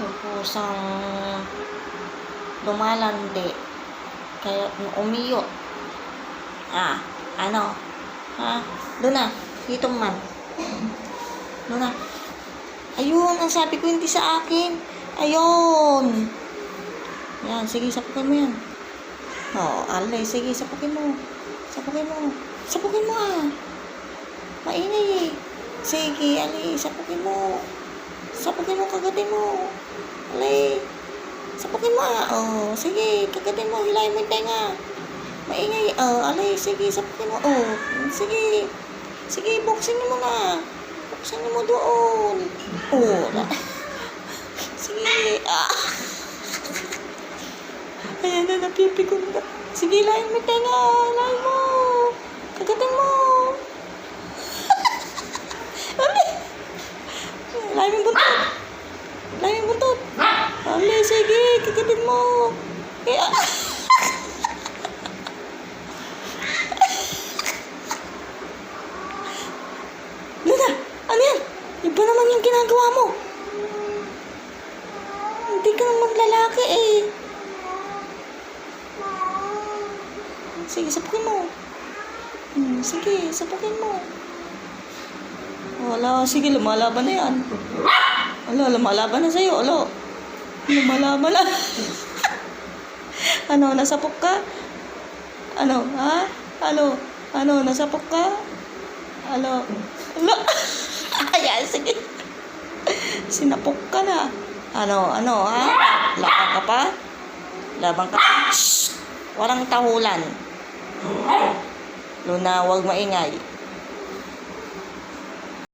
Yung pusang lumalandi. Kaya umiyot. Ah, ano? Ha? Doon na. Dito man. Doon na. Ayun, ang sabi ko hindi sa akin. Ayun. Yan, sige, sapukin mo yan. Oh, alay, sige, sapukin mo. Sapukin mo. Sapukin mo ah. Maingay eh. Sige, alay, sapukin mo. Sapukin mo, kagatin mo. Alay. Sapukin mo ah. Oh, sige, kagatin mo, hilahin mo yung tenga. Maingay. Oh, alay, sige, sapukin mo. Oh, sige. Sige, buksin mo na. Buksin mo doon. Oh. Sige. Ah. Ayan na, napipikon na. Sige, lain mo tenga. Lain mo. Kagatin mo. Mo buntot. Mo buntot. Ali, sige. Kagatin mo. Kaya. Luna, ano yan? Iba naman yung ginagawa mo. Hindi ka naman lalaki eh. Sige, sapukin mo. Hmm, sige, sapukin mo. Wala, sige, lumalaban na yan. Wala, lumalaban na sa'yo. Wala. Lumalaban na. ano, nasapok ka? Ano, ha? Ano? Ano, nasapok ka? Ano? Ano? Ayan, sige. Sinapok ka na. Ano, ano, ha? Laban ka pa? Laban ka pa? Shh! Walang tahulan. Luna, huwag maingay.